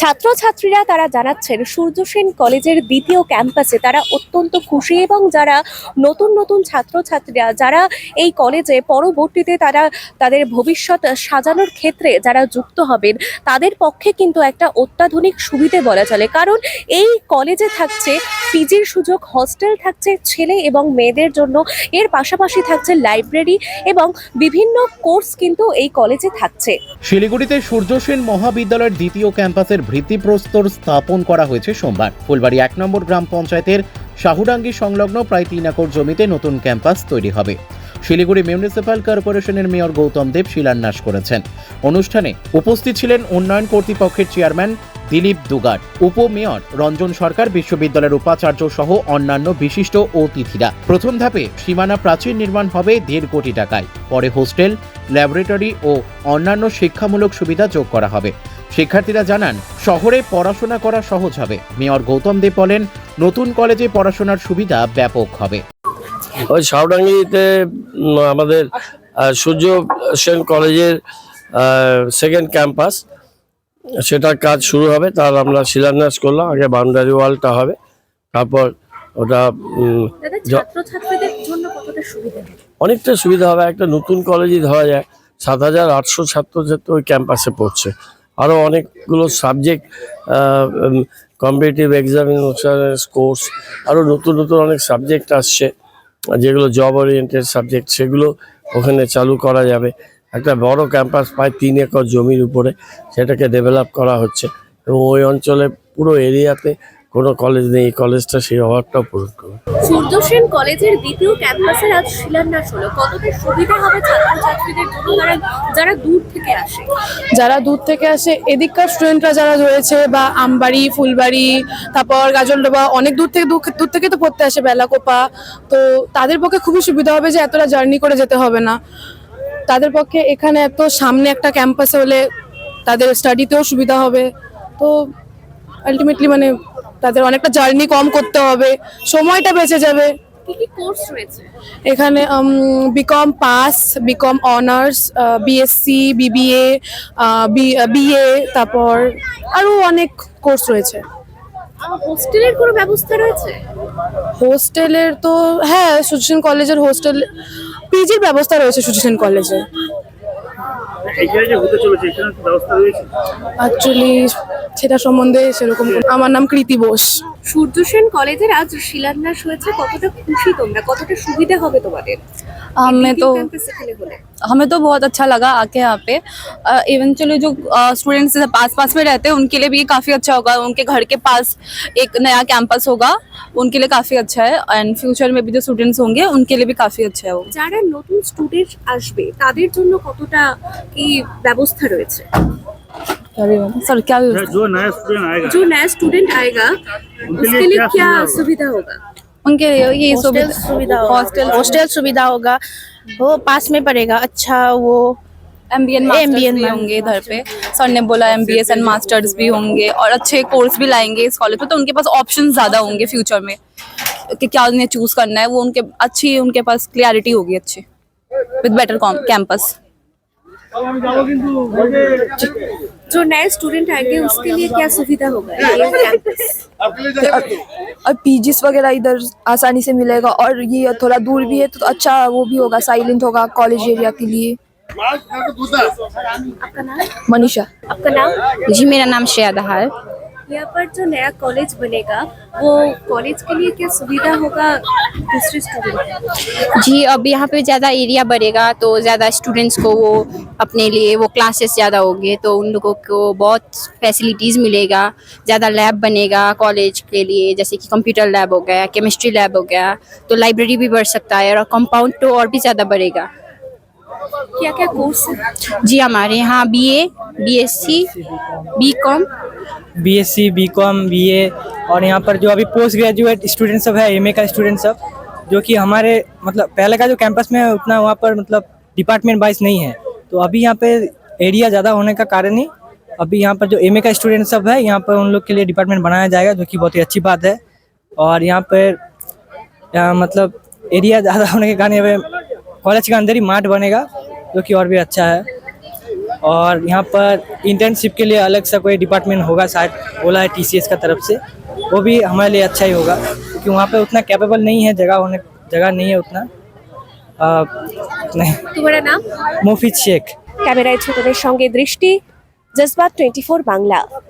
ছাত্রছাত্রীরা তারা জানাচ্ছেন, সূর্যসেন কলেজের দ্বিতীয় ক্যাম্পাসে তারা অত্যন্ত খুশি এবং যারা নতুন নতুন ছাত্রছাত্রীরা, যারা এই কলেজে পরবর্তীতে তারা তাদের ভবিষ্যৎ সাজানোর ক্ষেত্রে যারা যুক্ত হবেন, তাদের পক্ষে কিন্তু একটা অত্যাধুনিক সুবিধে বলা চলে। কারণ এই কলেজে থাকছে, পিজির সুযোগ, হস্টেল থাকছে, ছেলে এবং মেয়েদের জন্য, এর পাশাপাশি থাকছে লাইব্রেরি এবং বিভিন্ন কোর্স কিন্তু এই কলেজে থাকছে। শিলিগুড়িতে সূর্যসেন মহাবিদ্যালয়ের দ্বিতীয় ক্যাম্পাসের ভিত্তিপ্রস্তর স্থাপন করা হয়েছে সোমবার। ফুলবাড়ি এক নম্বর গ্রাম পঞ্চায়েতের শাহুডাঙ্গি সংলগ্ন প্রায় তিন একর জমিতে নতুন ক্যাম্পাস তৈরি হবে। শিলিগুড়ি মিউনিসিপ্যাল কর্পোরেশনের মেয়র গৌতম দেব শিলান্যাস করেছেন। অনুষ্ঠানে উপস্থিত ছিলেন উন্নয়ন কর্তৃপক্ষের চেয়ারম্যান দিলীপ দুগার, উপমেয়র রঞ্জন সরকার, বিশ্ববিদ্যালয়ের উপাচার্য সহ অন্যান্য বিশিষ্ট অতিথিরা। প্রথম ধাপে সীমানা প্রাচীর নির্মাণ হবে দেড় কোটি টাকায়। পরে হোস্টেল, ল্যাবরেটরি ও অন্যান্য শিক্ষামূলক সুবিধা যোগ করা হবে। শিক্ষার্থীরা জানান শহরে পড়াশোনা করা সহজ হবে। মেয়র গৌতম দেব বলেন নতুন কলেজে পড়াশোনার সুবিধা ব্যাপক হবে। ওই সাউডাঙ্গিতে আমাদের সূর্য সেন কলেজের সেকেন্ড ক্যাম্পাস সেটার কাজ শুরু হবে। তার আমরা শিলান্যাস করলাম আগে বাউন্ডারি ওয়ালটা হবে। তারপর ওটা উম, দাদা য- ছাত্রছাত্রীদের জন্য কতটা সুবিধা অনেকটা সুবিধা হবে। একটা নতুন কলেজই ধরা যায় সাত হাজার আটশো ছাত্রছাত্রী ওই ক্যাম্পাসে পড়ছে। আরও অনেকগুলো সাবজেক্ট কম্পিটিটিভ এক্সামিনেশন কোর্স আরও নতুন নতুন অনেক সাবজেক্ট আসছে, যেগুলো জব ওরিয়েন্টেড সাবজেক্ট সেগুলো ওখানে চালু করা যাবে। একটা বড় ক্যাম্পাস প্রায় তিন একর জমির উপরে, সেটাকে ডেভেলপ করা হচ্ছে। এবং ওই অঞ্চলে পুরো এরিয়াতে কোনো কলেজ নেই কলেজটা সেই অভাবটা পূরণ করবে সূর্যসেন কলেজের দ্বিতীয় ক্যাম্পাসের আজ শিলান্যাস হলো। কতটা সুবিধা হবে ছাত্রছাত্রীদের জন্য যারা যারা দূর থেকে আসে? যারা দূর থেকে আসে এদিককার স্টুডেন্টরা যারা রয়েছে বা আমবাড়ি ফুলবাড়ি তারপর গাজলডোবা অনেক দূর থেকে দূর দূর থেকে তো পড়তে আসে বেলাকোপা তো তাদের পক্ষে খুবই সুবিধা হবে যে এতটা জার্নি করে যেতে হবে না। তাদের পক্ষে এখানে এত সামনে একটা ক্যাম্পাসে হলে তাদের স্টাডিতেও সুবিধা হবে। তো আলটিমেটলি মানে তাদের অনেকটা জার্নি কম করতে হবে সময়টা বেঁচে যাবে। এখানে BCom pass BCom honours BSc BBA BA তারপর আরও অনেক কোর্স রয়েছে। হোস্টেলের কোনো ব্যবস্থা রয়েছে? হোস্টেলের তো হ্যাঁ সুচিসেন কলেজের হোস্টেল পিজির ব্যবস্থা রয়েছে সুচিসেন কলেজে এখানে যে হতে চলেছে এখানে কি ব্যবস্থা রয়েছে অ্যাকচুয়ালি সেটা সম্বন্ধে সেরকম আমার নাম কৃতি বোস। সূর্য সেন কলেজের আজ শিলান্যাস হয়েছে। কতটা খুশি তোমরা? কতটা সুবিধা হবে তোমাদের? हमें तो ক্যাম্পাস এখানে হলে हमें तो बहुत अच्छा लगा आके यहाँ पे इवेंचुअली जो स्टूडेंट्स पास पास में रहते हैं उनके लिए भी काफ़ी अच्छा होगा उनके घर के पास एक नया कैंपस होगा उनके लिए काफ़ी अच्छा है एंड फ्यूचर में भी जो स्टूडेंट्स होंगे उनके लिए भी काफ़ी अच्छा है वो যারা নতুন স্টুডেন্ট আসবে তাদের জন্য কতটা কি ব্যবস্থা রয়েছে सर क्या जो नया स्टूडेंट आएगा जो नया स्टूडेंट आएगा उसके लिए क्या सुविधा होगा उनके लिए ये हॉस्टल सुविधा हॉस्टल हॉस्टल सुविधा होगा। वो पास में पड़ेगा। अच्छा वो एम बी एन MBN भी होंगे। इधर पे। सर ने बोला M B S and masters भी होंगे। और अच्छे कोर्स भी लाएँगे इस कॉलेज में तो उनके पास ऑप्शन ज़्यादा होंगे फ्यूचर में। कि क्या उन्हें चूज़ करना है। वो उनके अच्छी उनके पास क्लियरिटी होगी अच्छी। विद बेटर कैंपस जो नए स्टूडेंट आएँगे उसके लिए क्या सुविधा होगा? ये कैंपस और पीजीस वगैरह इधर आसानी से मिलेगा और ये थोड़ा दूर भी है तो अच्छा वो भी होगा साइलेंट होगा कॉलेज एरिया के लिए। आपका नाम? मनीषा। आपका नाम? जी मेरा नाम श्रेया यहाँ पर जो नया कॉलेज बनेगा वो कॉलेज के लिए क्या सुविधा होगा दूसरे स्टूडेंट जी अब यहाँ पे ज़्यादा एरिया बढ़ेगा तो ज़्यादा स्टूडेंट्स को वो अपने लिए वो क्लासेस ज़्यादा होंगे तो उन लोगों को बहुत फैसिलिटीज़ मिलेगा ज़्यादा लैब बनेगा कॉलेज के लिए जैसे कि कंप्यूटर लैब हो गया केमिस्ट्री लैब हो गया तो लाइब्रेरी भी बढ़ सकता है और कंपाउंड तो और भी ज़्यादा बढ़ेगा। क्या क्या कोर्स जी हमारे यहाँ B A B S C BCom BSc BCom BA और यहाँ पर जो अभी पोस्ट ग्रेजुएट स्टूडेंट सब है एमए का स्टूडेंट सब, जो कि हमारे मतलब पहले का जो कैंपस में है उतना वहाँ पर मतलब डिपार्टमेंट वाइज नहीं है। तो अभी यहाँ पे एरिया ज़्यादा होने का कारण ही, अभी यहाँ पर जो एमए का स्टूडेंट सब है, यहाँ पर उन लोग के लिए डिपार्टमेंट बनाया जाएगा, जो कि बहुत ही अच्छी बात है। और यहाँ पर यहाँ मतलब एरिया ज़्यादा होने के कारण कॉलेज के अंदर ही मार्ट बनेगा, जो कि और भी अच्छा है। और यहाँ पर इंटर्नशिप के लिए अलग सा कोई डिपार्टमेंट होगा शायद बोला है टी का तरफ से वो भी हमारे लिए अच्छा ही होगा क्योंकि वहाँ पे उतना कैपेबल नहीं है जगह होने जगह नहीं है उतना अ, नहीं তোমার নাম मुफिद शेख ক্যামেরায় ছোটদের সঙ্গে দৃষ্টি জজবাত টোয়েন্টি ফোর বাংলা